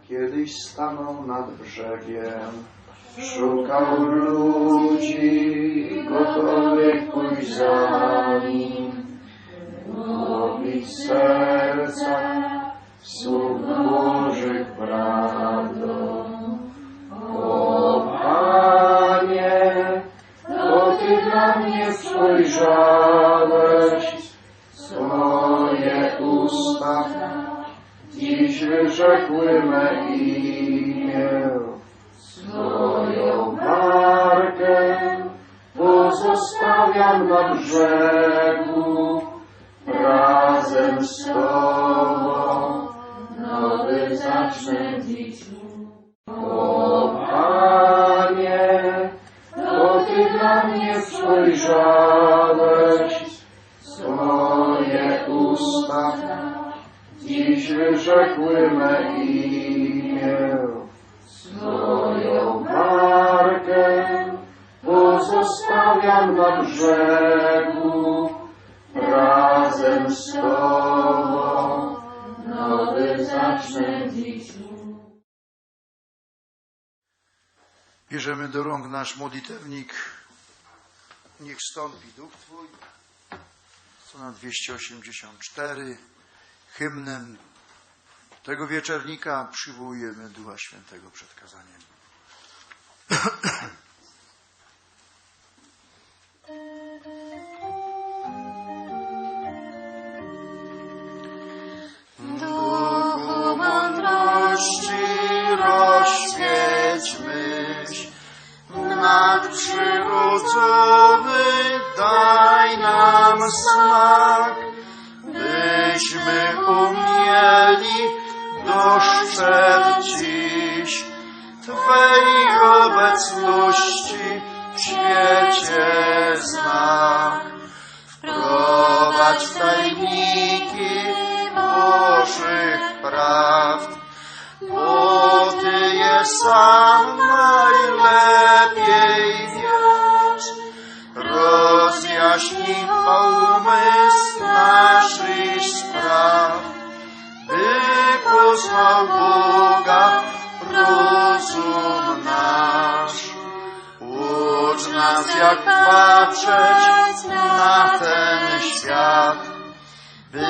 kiedyś stanął nad brzegiem, szukał ludzi gotowych pójść za nim, mówić serca słów Bożych prawdą. O Panie, to Ty dla mnie spojrzałeś, swoje usta dziś wyrzekły me imię. Swoją markę pozostawiam na brzegu, razem z Tobą nowy zacznę dziś. O Panie, to Ty dla mnie spojrzałeś, swoje usta dziś wyrzekły me imię. Swoją markę pozostawiam na brzegu, razem z Tobą nowy zacznę dziś. Bierzemy do rąk nasz modlitewnik. Niech stąpi duch Twój. Strona 284. Hymnem tego wieczernika przywołujemy Ducha Świętego przed kazaniem. Patrzeć na ten świat, by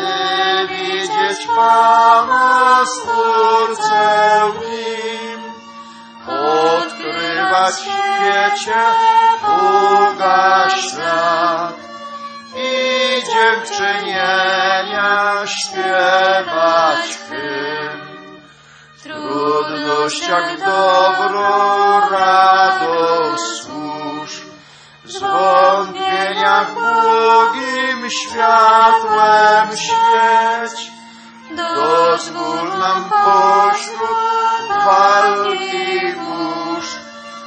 widzieć Pana Stwórcę w nim, odkrywać w świecie Boga ślad i dziękczynienia śpiewać hymn. W trudnościach dobro rado zwątpieniach błogim światłem świeć. Dozwól nam pośród walki burz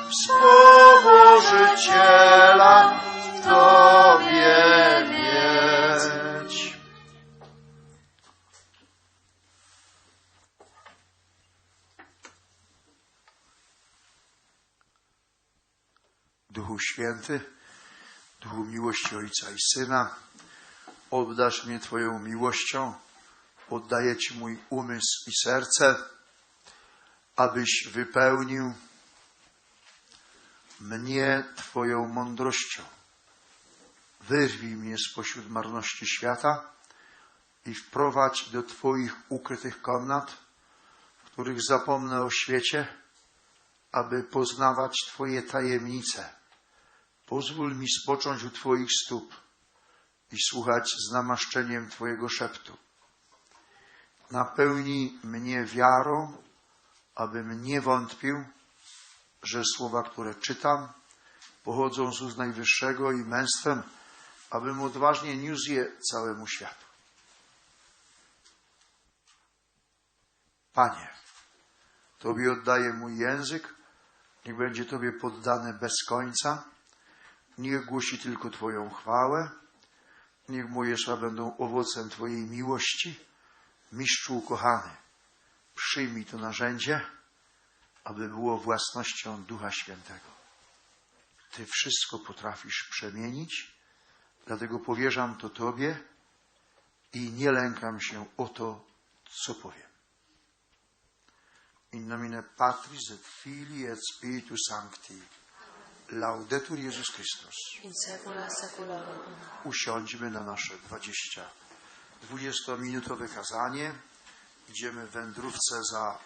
wspomożyciela w Tobie mieć. Duchu Święty, miłości Ojca i Syna, obdasz mnie Twoją miłością, oddaję Ci mój umysł i serce, abyś wypełnił mnie Twoją mądrością. Wyrwij mnie spośród marności świata i wprowadź do Twoich ukrytych komnat, w których zapomnę o świecie, aby poznawać Twoje tajemnice. Pozwól mi spocząć u Twoich stóp i słuchać z namaszczeniem Twojego szeptu. Napełnij mnie wiarą, abym nie wątpił, że słowa, które czytam, pochodzą z ust Najwyższego i męstwem, abym odważnie niósł je całemu światu. Panie, Tobie oddaję mój język, niech będzie Tobie poddany bez końca, niech głosi tylko Twoją chwałę, niech moje słowa będą owocem Twojej miłości. Mistrzu ukochany, przyjmij to narzędzie, aby było własnością Ducha Świętego. Ty wszystko potrafisz przemienić, dlatego powierzam to Tobie i nie lękam się o to, co powiem. In nomine Patris et Filii et Spiritus Sancti. Laudetur Jezus Chrystus. Usiądźmy na nasze 20, 20-minutowe kazanie. Idziemy w wędrówce za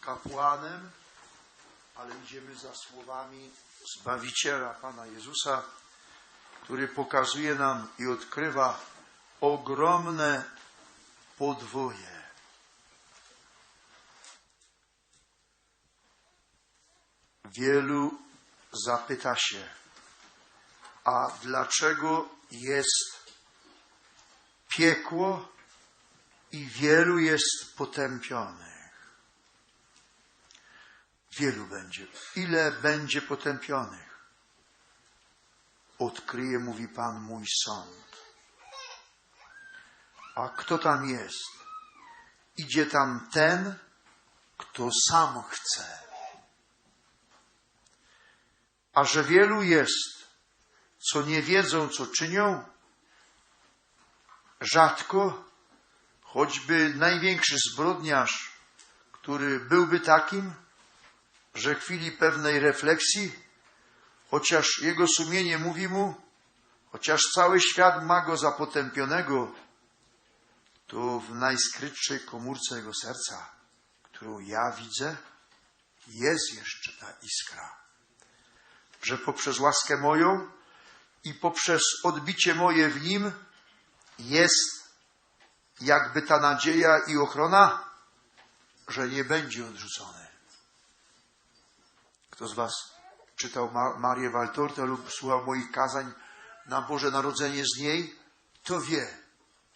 kapłanem, ale idziemy za słowami Zbawiciela Pana Jezusa, który pokazuje nam i odkrywa ogromne podwoje. Wielu zapyta się, a dlaczego jest piekło i wielu jest potępionych? Wielu będzie. Ile będzie potępionych? Odkryje, mówi Pan, mój sąd. A kto tam jest? Idzie tam ten, kto sam chce. A że wielu jest, co nie wiedzą, co czynią, rzadko, choćby największy zbrodniarz, który byłby takim, że w chwili pewnej refleksji, chociaż jego sumienie mówi mu, chociaż cały świat ma go za potępionego, to w najskrytszej komórce jego serca, którą ja widzę, jest jeszcze ta iskra że poprzez łaskę moją i poprzez odbicie moje w nim jest jakby ta nadzieja i ochrona, że nie będzie odrzucony. Kto z Was czytał Ma- Marię Waltortę lub słuchał moich kazań na Boże Narodzenie z niej, to wie,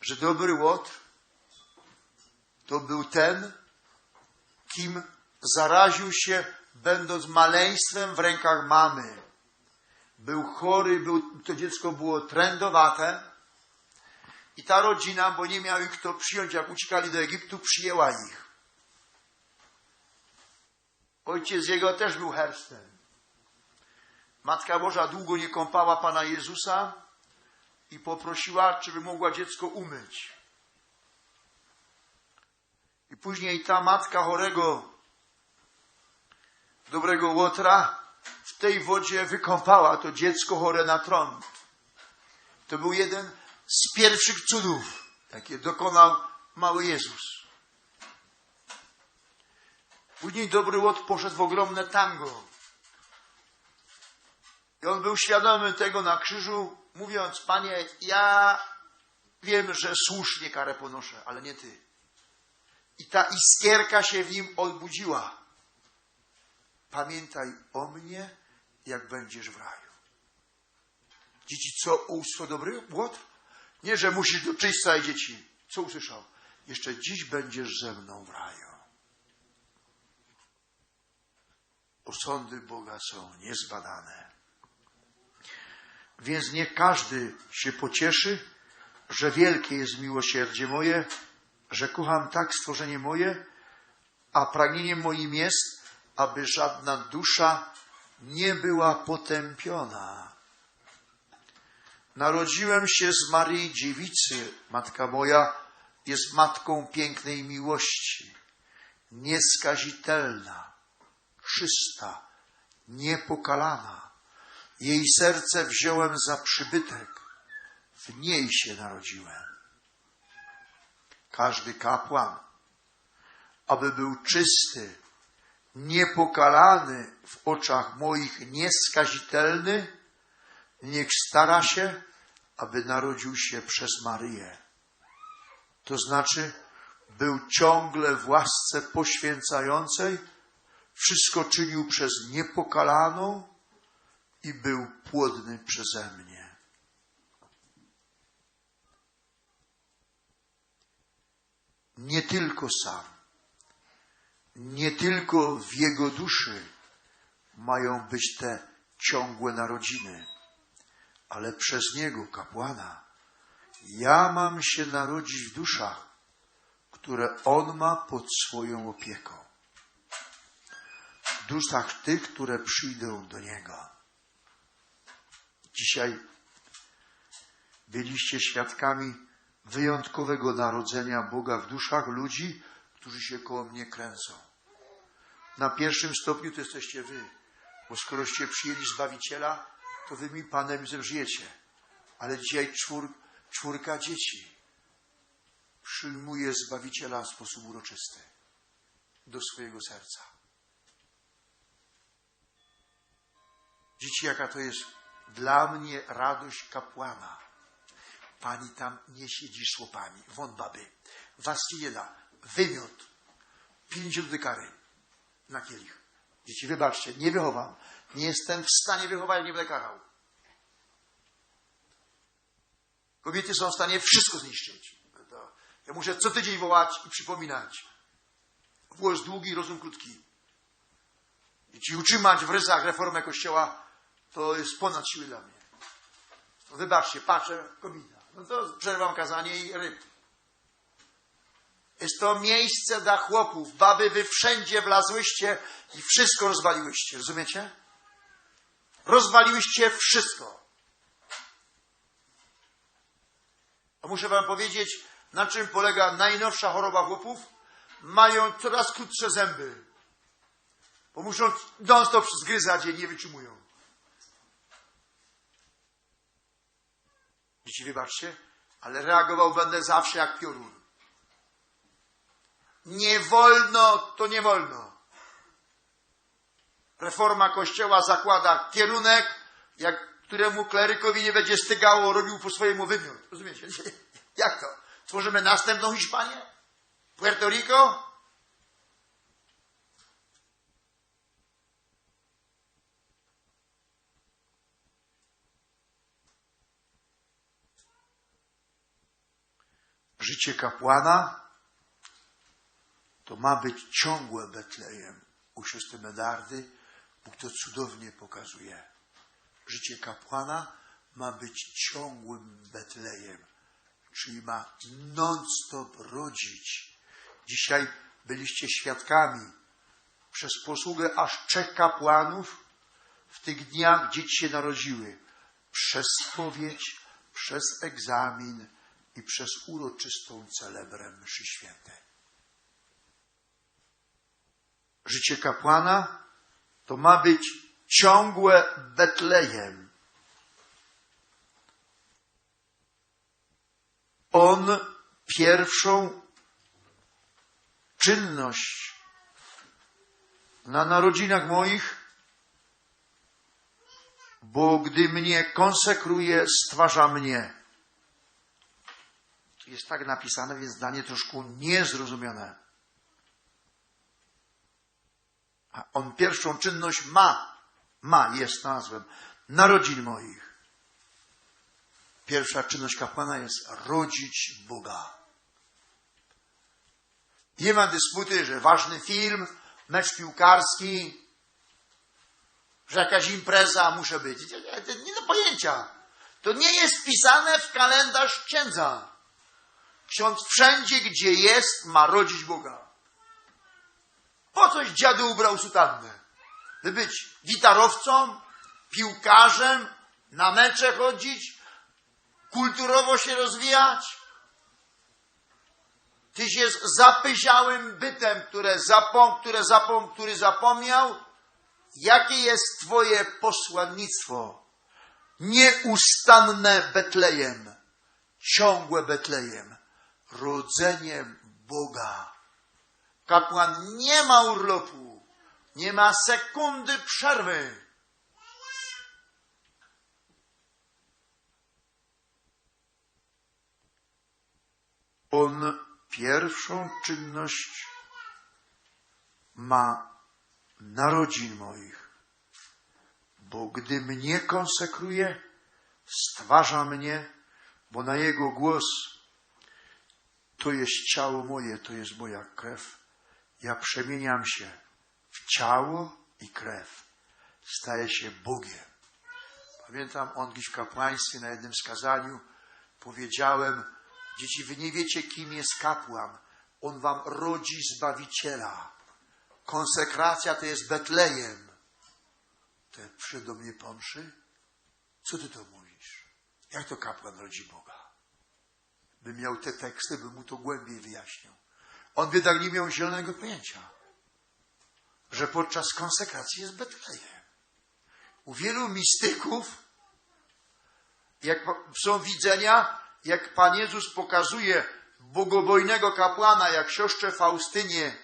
że dobry Łotr to był ten, kim zaraził się, będąc maleństwem w rękach mamy. Był chory, był, to dziecko było trędowate i ta rodzina, bo nie miał ich kto przyjąć, jak uciekali do Egiptu, przyjęła ich. Ojciec jego też był herstem. Matka Boża długo nie kąpała Pana Jezusa i poprosiła, czy by mogła dziecko umyć. I później ta matka chorego dobrego Łotra w tej wodzie wykąpała to dziecko chore na trąd. To był jeden z pierwszych cudów, jakie dokonał mały Jezus. Później dobry Łot poszedł w ogromne tango. I on był świadomy tego na krzyżu, mówiąc, Panie, ja wiem, że słusznie karę ponoszę, ale nie Ty. I ta iskierka się w nim odbudziła pamiętaj o mnie, jak będziesz w raju. Dzieci, co usłyszał dobry Łotr? Nie, że musisz do czyśca dzieci. Co usłyszał? Jeszcze dziś będziesz ze mną w raju. Osądy Boga są niezbadane. Więc niech każdy się pocieszy, że wielkie jest miłosierdzie moje, że kocham tak stworzenie moje, a pragnieniem moim jest, aby żadna dusza nie była potępiona. Narodziłem się z Maryi Dziewicy. Matka moja jest matką pięknej miłości, nieskazitelna, czysta, niepokalana. Jej serce wziąłem za przybytek, w niej się narodziłem. Każdy kapłan, aby był czysty, niepokalany w oczach moich, nieskazitelny, niech stara się, aby narodził się przez Maryję. To znaczy, był ciągle w łasce poświęcającej, wszystko czynił przez niepokalaną i był płodny przeze mnie. Nie tylko sam nie tylko w jego duszy mają być te ciągłe narodziny, ale przez niego, kapłana, ja mam się narodzić w duszach, które on ma pod swoją opieką. W duszach tych, które przyjdą do niego. Dzisiaj byliście świadkami wyjątkowego narodzenia Boga w duszach ludzi, którzy się koło mnie kręcą. Na pierwszym stopniu to jesteście wy. Bo skoroście przyjęli Zbawiciela, to wy mi Panem Jezusem żyjecie. Ale dzisiaj czwór, czwórka dzieci przyjmuje Zbawiciela w sposób uroczysty do swojego serca. Dzieci, jaka to jest dla mnie radość kapłana. Pani tam nie siedzi szłopami. Won baby. Was. Wymiot. 50 dekary na kielich. Dzieci, wybaczcie, nie wychowam. Nie jestem w stanie wychować, nie będę karał. Kobiety są w stanie wszystko zniszczyć. Ja muszę co tydzień wołać i przypominać. Włos długi, rozum krótki. I ci utrzymać w rysach reformę Kościoła, to jest ponad siły dla mnie. Wybaczcie, patrzę, kobieta. No to przerwam kazanie i ryb. Jest to miejsce dla chłopów. Baby, wy wszędzie wlazłyście i wszystko rozwaliłyście. Rozumiecie? Rozwaliłyście wszystko. A muszę wam powiedzieć, na czym polega najnowsza choroba chłopów? Mają coraz krótsze zęby. Bo muszą non-stop zgryzać je, nie wytrzymują. Dzieci, wybaczcie, ale reagował będę zawsze jak piorun. Nie wolno, to nie wolno. Reforma Kościoła zakłada kierunek, jak któremu klerykowi nie będzie stygało, robił po swojemu wymiot. Rozumiecie? Jak to? Tworzymy następną Hiszpanię? Puerto Rico? Życie kapłana to ma być ciągłe Betlejem. U siostry Medardy Bóg to cudownie pokazuje. Życie kapłana ma być ciągłym Betlejem, czyli ma non-stop rodzić. Dzisiaj byliście świadkami przez posługę aż trzech kapłanów w tych dniach dzieci się narodziły. Przez spowiedź, przez egzamin i przez uroczystą celebrę mszy świętej. Życie kapłana to ma być ciągłe Betlejem. On pierwszą czynność na narodzinach moich, bo gdy mnie konsekruje, stwarza mnie. Jest tak napisane, więc zdanie troszkę niezrozumione. A on pierwszą czynność ma, ma, jest nazwem, narodzin moich. Pierwsza czynność kapłana jest rodzić Boga. Nie ma dysputy, że ważny film, mecz piłkarski, że jakaś impreza muszę być. Nie, do pojęcia. To nie jest wpisane w kalendarz księdza. Ksiądz wszędzie, gdzie jest, ma rodzić Boga. Po coś dziadu ubrał sutannę? By być gitarowcą, piłkarzem, na mecze chodzić, kulturowo się rozwijać? Tyś jest zapyziałym bytem, które zapom, które zapom, który zapomniał, jakie jest Twoje posłannictwo. Nieustanne Betlejem, ciągłe Betlejem, rodzeniem Boga. Kapłan nie ma urlopu, nie ma sekundy przerwy. On pierwszą czynność ma narodzin moich, bo gdy mnie konsekruje, stwarza mnie, bo na Jego głos to jest ciało moje, to jest moja krew. Ja przemieniam się w ciało i krew. Staję się Bogiem. Pamiętam, on gdzieś w kapłaństwie na jednym skazaniu powiedziałem, dzieci, wy nie wiecie, kim jest kapłan. On wam rodzi Zbawiciela. Konsekracja to jest Betlejem. To przyszedł do mnie pomszy. Co ty to mówisz? Jak to kapłan rodzi Boga? By miał te teksty, by mu to głębiej wyjaśnił. On tak nie miał zielonego pojęcia, że podczas konsekracji jest Betlejem. U wielu mistyków, jak są widzenia, jak Pan Jezus pokazuje bogobojnego kapłana, jak siostrze Faustynie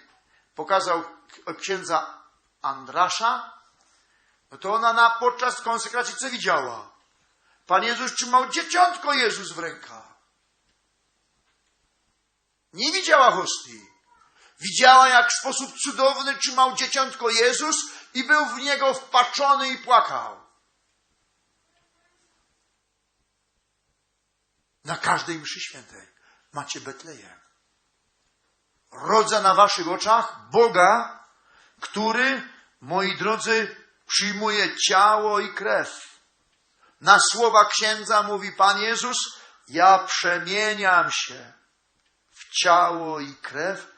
pokazał k- księdza Andrasza, no to ona na, podczas konsekracji co widziała? Pan Jezus trzymał dzieciątko Jezus w rękach. Nie widziała hostii. Widziała, jak w sposób cudowny trzymał dzieciątko Jezus i był w niego wpatrzony i płakał. Na każdej mszy świętej macie Betlejem. Rodza na waszych oczach Boga, który, moi drodzy, przyjmuje ciało i krew. Na słowa księdza mówi Pan Jezus, ja przemieniam się ciało i krew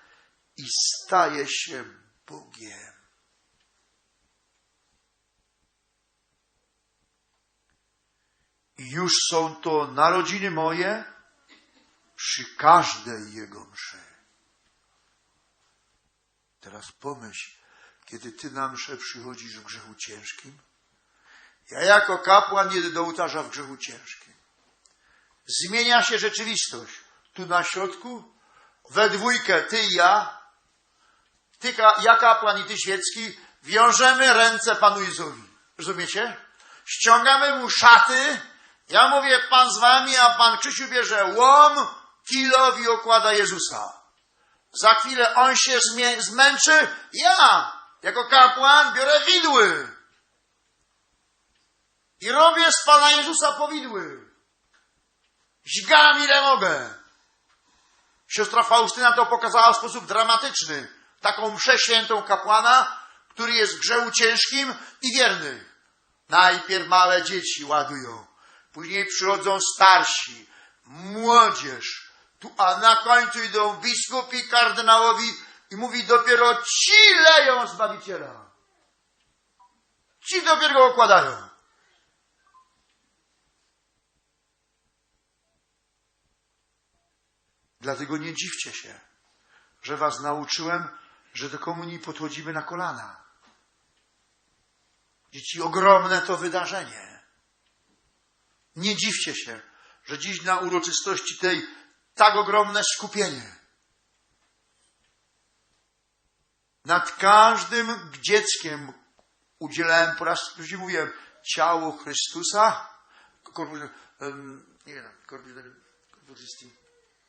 i staję się Bogiem. Już są to narodziny moje przy każdej Jego mszy. Teraz pomyśl, kiedy Ty na mszę przychodzisz w grzechu ciężkim. Ja jako kapłan jedę do ołtarza w grzechu ciężkim. Zmienia się rzeczywistość. Tu na środku, we dwójkę, Ty i ja, ty, ja kapłan i Ty świecki, wiążemy ręce Panu Jezusowi. Rozumiecie? Ściągamy Mu szaty. Ja mówię, Pan z Wami, a Pan Krzysiu bierze łom, kilow i okłada Jezusa. Za chwilę On się zmęczy. Ja, jako kapłan, biorę widły. I robię z Pana Jezusa powidły. Źgam ile mogę. Siostra Faustyna to pokazała w sposób dramatyczny. Taką mszę świętą kapłana, który jest w grzechu ciężkim i wierny. Najpierw małe dzieci ładują, później przychodzą starsi, młodzież, tu, a na końcu idą biskupi, kardynałowi i mówi dopiero ci leją Zbawiciela. Ci dopiero go okładają. Dlatego nie dziwcie się, że was nauczyłem, że do komunii podchodzimy na kolana. Dzieci, ogromne to wydarzenie. Nie dziwcie się, że dziś na uroczystości tej tak ogromne skupienie. Nad każdym dzieckiem udzielałem po raz już mówiłem ciało Chrystusa. Korpus, em, nie wiem, korpus, korpus.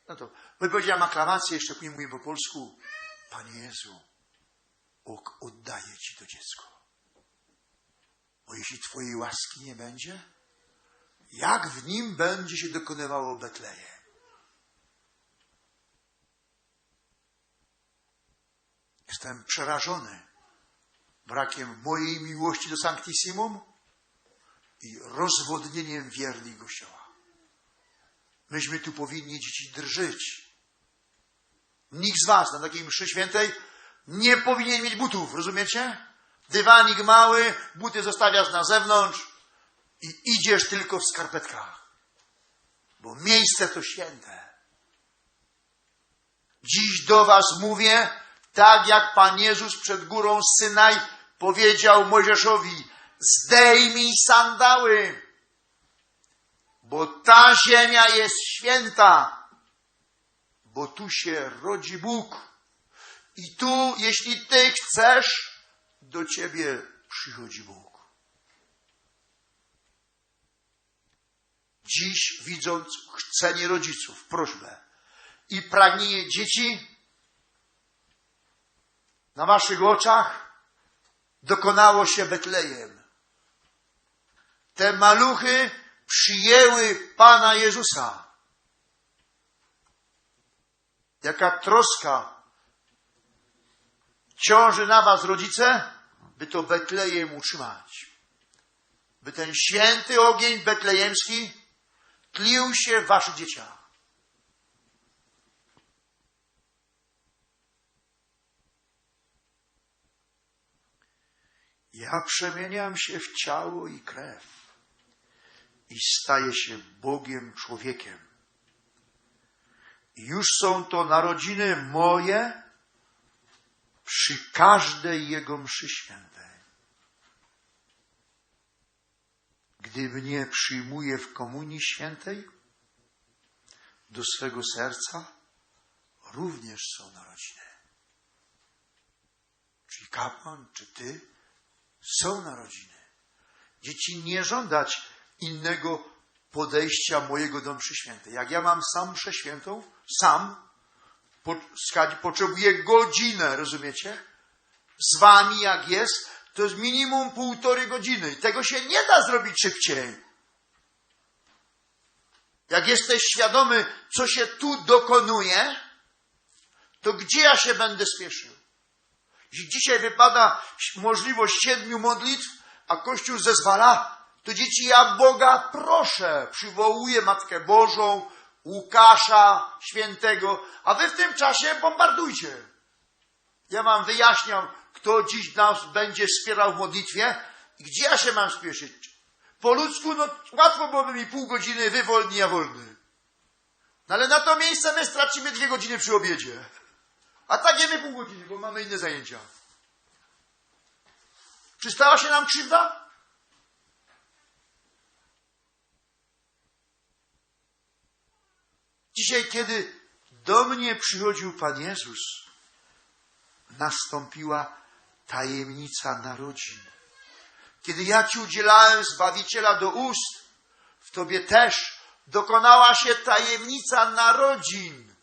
No to wypowiedziałem aklamację, jeszcze później mówię po polsku. Panie Jezu, oddaję Ci to dziecko. Bo jeśli Twojej łaski nie będzie, jak w nim będzie się dokonywało Betleje? Jestem przerażony brakiem mojej miłości do Sanctissimum i rozwodnieniem wierni Kościoła. Myśmy tu powinni dzieci drżyć. Nikt z was na takiej mszy świętej nie powinien mieć butów, rozumiecie? Dywanik mały, buty zostawiasz na zewnątrz i idziesz tylko w skarpetkach. Bo miejsce to święte. Dziś do was mówię, tak jak Pan Jezus przed górą Synaj powiedział Mojżeszowi, zdejmij sandały, bo ta ziemia jest święta, bo tu się rodzi Bóg. I tu, jeśli Ty chcesz, do Ciebie przychodzi Bóg. Dziś, widząc chcenie rodziców, prośbę i pragnienie dzieci, na Waszych oczach dokonało się Betlejem. Te maluchy przyjęły Pana Jezusa. Jaka troska ciąży na Was, rodzice, by to Betlejem utrzymać. By ten święty ogień betlejemski tlił się w Waszych dzieciach. Ja przemieniam się w ciało i krew i staję się Bogiem człowiekiem. Już są to narodziny moje przy każdej Jego mszy świętej. Gdy mnie przyjmuje w Komunii Świętej, do swego serca również są narodziny. Czyli kapłan, czy ty, są narodziny. Dzieci nie żądać innego podejścia mojego do mszy świętej. Jak ja mam sam mszę świętą, sam, potrzebuję godzinę, rozumiecie? Z wami jak jest, to jest minimum półtorej godziny. Tego się nie da zrobić szybciej. Jak jesteś świadomy, co się tu dokonuje, to gdzie ja się będę spieszył? Dzisiaj wypada możliwość siedmiu modlitw, a Kościół zezwala, to dzieci, ja Boga proszę, przywołuję Matkę Bożą, Łukasza Świętego, a wy w tym czasie bombardujcie. Ja wam wyjaśniam, kto dziś nas będzie wspierał w modlitwie i gdzie ja się mam spieszyć. Po ludzku, no łatwo byłoby mi pół godziny, wy wolni, ja wolny. No ale na to miejsce my stracimy dwie godziny przy obiedzie. A tak jemy pół godziny, bo mamy inne zajęcia. Czy stała się nam krzywda? Dzisiaj, kiedy do mnie przychodził Pan Jezus, nastąpiła tajemnica narodzin. Kiedy ja Ci udzielałem Zbawiciela do ust, w Tobie też dokonała się tajemnica narodzin.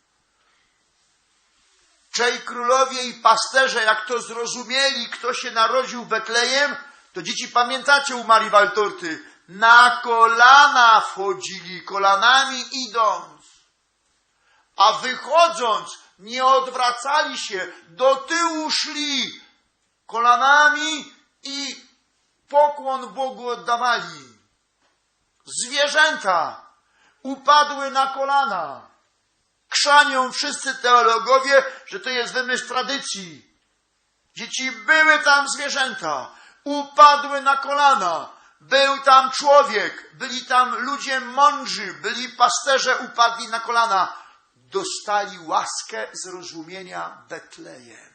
Trzej królowie i pasterze, jak to zrozumieli, kto się narodził w Betlejem, to dzieci pamiętacie u Marii Waltorty, na kolana wchodzili, kolanami idąc. A wychodząc, nie odwracali się, do tyłu szli, kolanami i pokłon Bogu oddawali. Zwierzęta upadły na kolana. Krzanią wszyscy teologowie, że to jest wymysł tradycji. Dzieci były tam zwierzęta, upadły na kolana. Był tam człowiek, byli tam ludzie mądrzy, byli pasterze, upadli na kolana. Dostali łaskę zrozumienia Betlejem.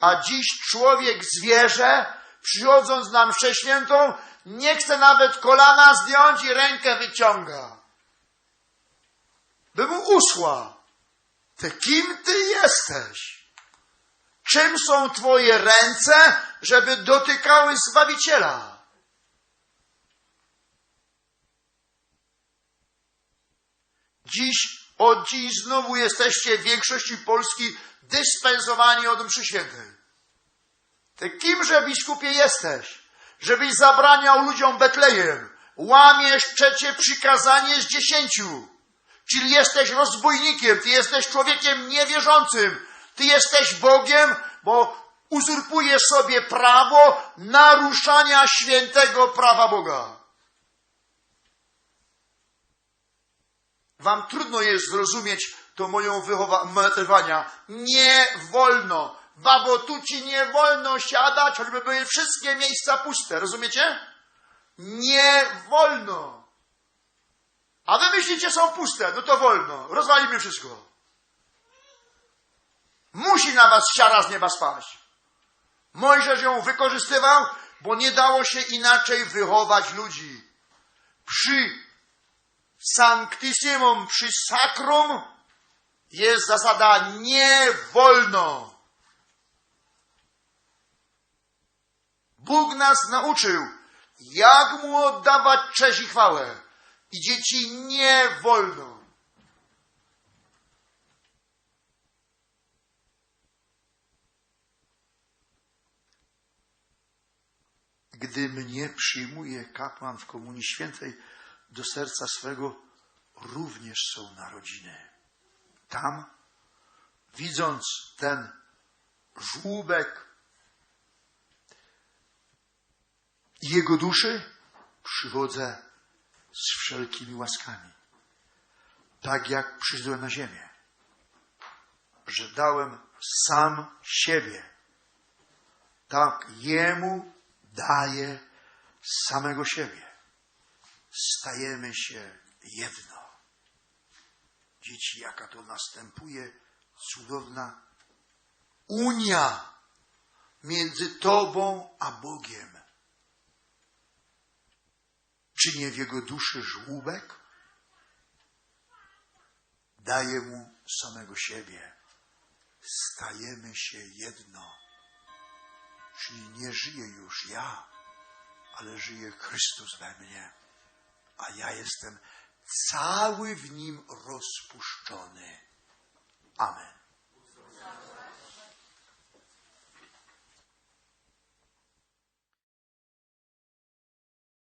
A dziś człowiek, zwierzę, przychodząc na mszę świętą, nie chce nawet kolana zdjąć i rękę wyciąga. By mu usła. Ty kim ty jesteś? Czym są twoje ręce, żeby dotykały Zbawiciela? Dziś, od dziś znowu jesteście w większości Polski dyspensowani od mszy świętej. Ty kimże, biskupie, jesteś? Żebyś zabraniał ludziom Betlejem. Łamiesz przecie przykazanie z dziesięciu. Czyli jesteś rozbójnikiem, ty jesteś człowiekiem niewierzącym. Ty jesteś Bogiem, bo uzurpujesz sobie prawo naruszania świętego prawa Boga. Wam trudno jest zrozumieć to moją wychowania. Nie wolno. Babo, tu ci nie wolno siadać, choćby były wszystkie miejsca puste. Rozumiecie? Nie wolno. A wy myślicie, są puste. No to wolno. Rozwalimy wszystko. Musi na was siara z nieba spaść. Mojżesz ją wykorzystywał, bo nie dało się inaczej wychować ludzi. Przy sanctissimum, przy sacrum jest zasada nie wolno. Bóg nas nauczył, jak mu oddawać cześć i chwałę. I dzieci nie wolno. Gdy mnie przyjmuje kapłan w Komunii Świętej, do serca swego również są narodziny. Tam, widząc ten żłóbek jego duszy, przychodzę z wszelkimi łaskami. Tak jak przyszedłem na ziemię, że dałem sam siebie, tak jemu daję samego siebie stajemy się jedno. Dzieci, jaka to następuje cudowna unia między Tobą a Bogiem. Czy nie w jego duszy żłóbek? Daje mu samego siebie. Stajemy się jedno. Czyli nie żyję już ja, ale żyje Chrystus we mnie, a ja jestem cały w nim rozpuszczony. Amen.